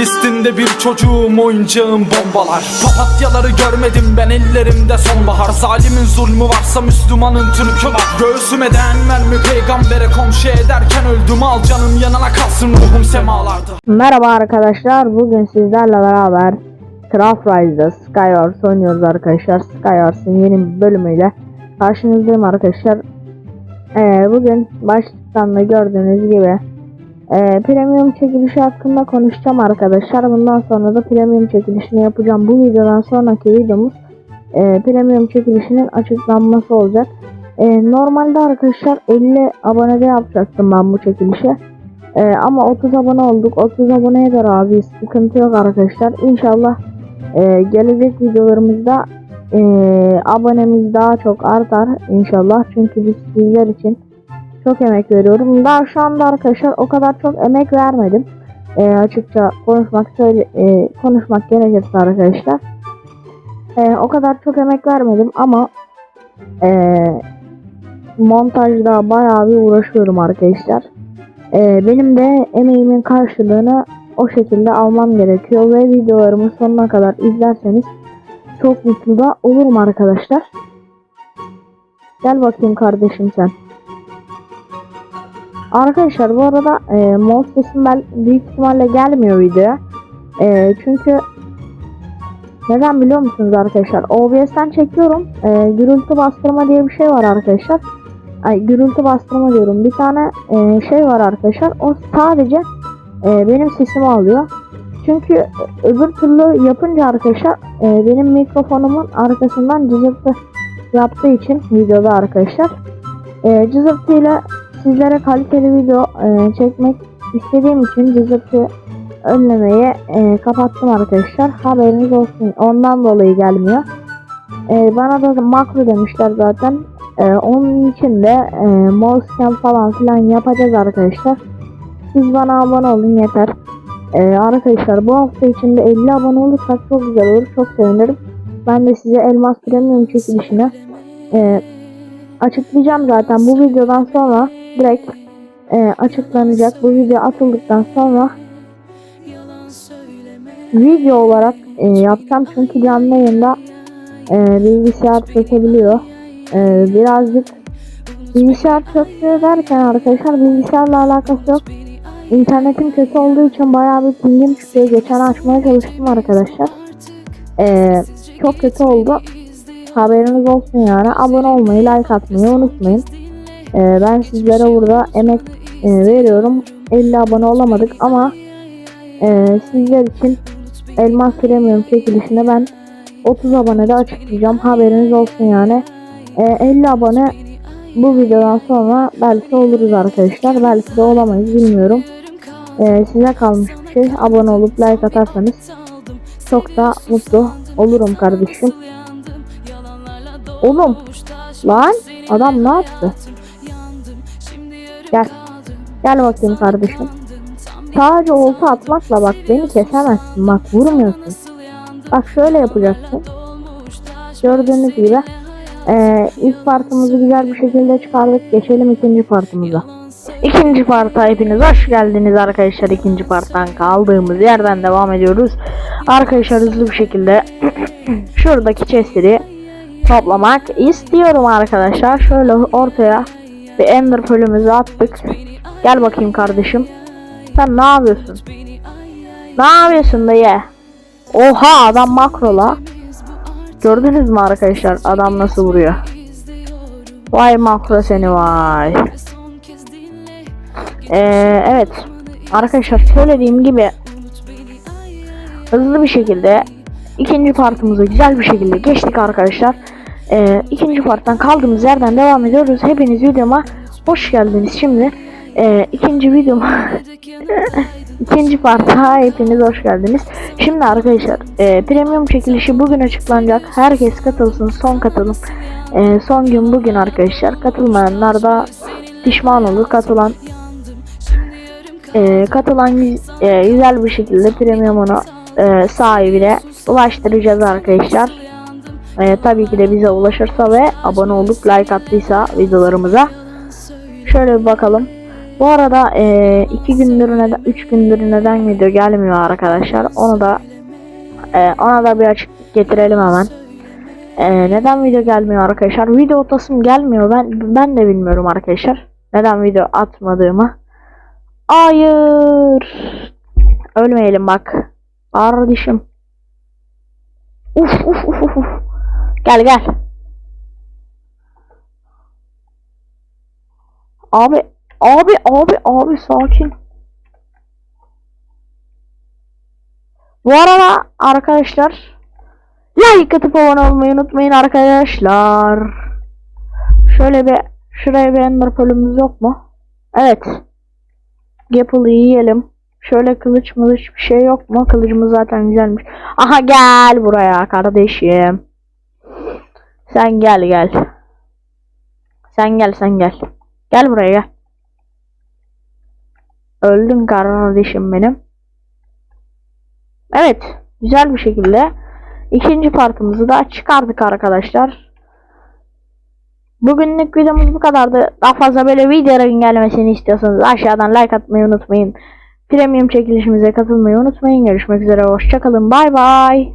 Listinde bir çocuğum oyuncağım bombalar Papatyaları görmedim ben ellerimde sonbahar Zalimin zulmü varsa Müslümanın Türk'ü var Göğsüme değen mermi peygambere komşu ederken öldüm Al canım yanına kalsın ruhum semalarda Merhaba arkadaşlar. Bugün sizlerle beraber Craft Rise'da Skywars oynuyoruz arkadaşlar. Skywars'ın yeni bir bölümüyle karşınızdayım arkadaşlar. Ee, bugün başlıktan da gördüğünüz gibi e, premium çekilişi hakkında konuşacağım arkadaşlar. Bundan sonra da premium çekilişini yapacağım. Bu videodan sonraki videomuz e, premium çekilişinin açıklanması olacak. E, normalde arkadaşlar 50 abonede yapacaktım ben bu çekilişi. Ee, ama 30 abone olduk. 30 aboneye de razıyız. Sıkıntı yok arkadaşlar. İnşallah e, gelecek videolarımızda e, abonemiz daha çok artar inşallah. Çünkü biz sizler için çok emek veriyorum. Daha şu anda arkadaşlar o kadar çok emek vermedim. E, açıkça konuşmak söyle e, konuşmak gerekirse arkadaşlar. E, o kadar çok emek vermedim ama e, montajda bayağı bir uğraşıyorum arkadaşlar. Ee, benim de emeğimin karşılığını o şekilde almam gerekiyor ve videolarımı sonuna kadar izlerseniz çok mutlu da olurum arkadaşlar. Gel bakayım kardeşim sen. Arkadaşlar bu arada e, mouse sesim ben büyük ihtimalle gelmiyor videoya. E, çünkü neden biliyor musunuz arkadaşlar? OBS'ten çekiyorum. E, gürültü bastırma diye bir şey var arkadaşlar. Ay gürültü bastırma diyorum. Bir tane e, şey var arkadaşlar. O sadece e, benim sesimi alıyor. Çünkü öbür türlü yapınca arkadaşlar e, benim mikrofonumun arkasından cızırtı yaptığı için videoda arkadaşlar e, cızırtıyla sizlere kaliteli video e, çekmek istediğim için cızırtı önlemeyi e, kapattım arkadaşlar. Haberiniz olsun. Ondan dolayı gelmiyor. E, bana da makro demişler zaten. Ee, onun için de e, mousecam falan filan yapacağız arkadaşlar. Siz bana abone olun yeter. Ee, arkadaşlar bu hafta içinde 50 abone olursak çok güzel olur. Çok sevinirim. Ben de size Elmas Premium çekilişini e, açıklayacağım zaten. Bu videodan sonra direkt e, açıklanacak. Bu video atıldıktan sonra video olarak e, yapacağım. Çünkü canlı yayında e, bilgisayar çekebiliyor. Ee, birazcık bilgisayar çöktü derken arkadaşlar bilgisayarla alakası yok. İnternetim kötü olduğu için bayağı bir pingim çıkıyor. Geçen açmaya çalıştım arkadaşlar. Ee, çok kötü oldu. Haberiniz olsun yani. Abone olmayı, like atmayı unutmayın. Ee, ben sizlere burada emek e, veriyorum. 50 abone olamadık ama e, sizler için Elmas Premium çekilişinde ben 30 abonede açıklayacağım. Haberiniz olsun yani. E, 50 abone bu videodan sonra belki oluruz arkadaşlar. Belki de olamayız bilmiyorum. E, size kalmış bir şey. Abone olup like atarsanız çok da mutlu olurum kardeşim. Oğlum lan adam ne yaptı? Gel. Gel bakayım kardeşim. Sadece olta atmakla bak beni kesemezsin. Bak vurmuyorsun. Bak şöyle yapacaksın. Gördüğünüz gibi ee, ilk partımızı güzel bir şekilde çıkardık. Geçelim ikinci partımıza. İkinci parta hepiniz hoş geldiniz arkadaşlar. İkinci parttan kaldığımız yerden devam ediyoruz. Arkadaşlar hızlı bir şekilde şuradaki chestleri toplamak istiyorum arkadaşlar. Şöyle ortaya bir ender pearl'ümüzü attık. Gel bakayım kardeşim. Sen ne yapıyorsun? Ne yapıyorsun dayı? Oha adam makrola. Gördünüz mü arkadaşlar adam nasıl vuruyor? Vay makro seni vay. Ee, evet. Arkadaşlar söylediğim gibi hızlı bir şekilde ikinci partımıza güzel bir şekilde geçtik arkadaşlar. Ee, ikinci parttan kaldığımız yerden devam ediyoruz. Hepiniz videoma hoş geldiniz. Şimdi e, ikinci videoma ikinci parta hepiniz hoş geldiniz. Şimdi arkadaşlar e, premium çekilişi bugün açıklanacak. Herkes katılsın. Son katılım. E, son gün bugün arkadaşlar. Katılmayanlar da pişman olur. Katılan e, katılan e, güzel bir şekilde premiumunu e, sahibine ulaştıracağız arkadaşlar. E, tabii ki de bize ulaşırsa ve abone olup like attıysa videolarımıza. Şöyle bir bakalım. Bu arada eee, iki gündür neden, üç gündür neden video gelmiyor arkadaşlar. Onu da eee, ona da bir açıklık getirelim hemen. Eee, neden video gelmiyor arkadaşlar? Video atasım gelmiyor. Ben ben de bilmiyorum arkadaşlar. Neden video atmadığımı. Hayır. Ölmeyelim bak. Kardeşim. Uf uf uf. uf. Gel gel. Abi abi abi abi sakin. Bu arada arkadaşlar like atıp abone olmayı unutmayın arkadaşlar. Şöyle bir şuraya bir ender pearl'ümüz yok mu? Evet. Gapple'ı yiyelim. Şöyle kılıç mılıç bir şey yok mu? Kılıcımız zaten güzelmiş. Aha gel buraya kardeşim. Sen gel gel. Sen gel sen gel. Gel buraya gel. Öldün kardeşim benim. Evet. Güzel bir şekilde ikinci partımızı da çıkardık arkadaşlar. Bugünlük videomuz bu kadardı. Daha fazla böyle videoların gelmesini istiyorsanız aşağıdan like atmayı unutmayın. Premium çekilişimize katılmayı unutmayın. Görüşmek üzere. Hoşçakalın. Bay bay.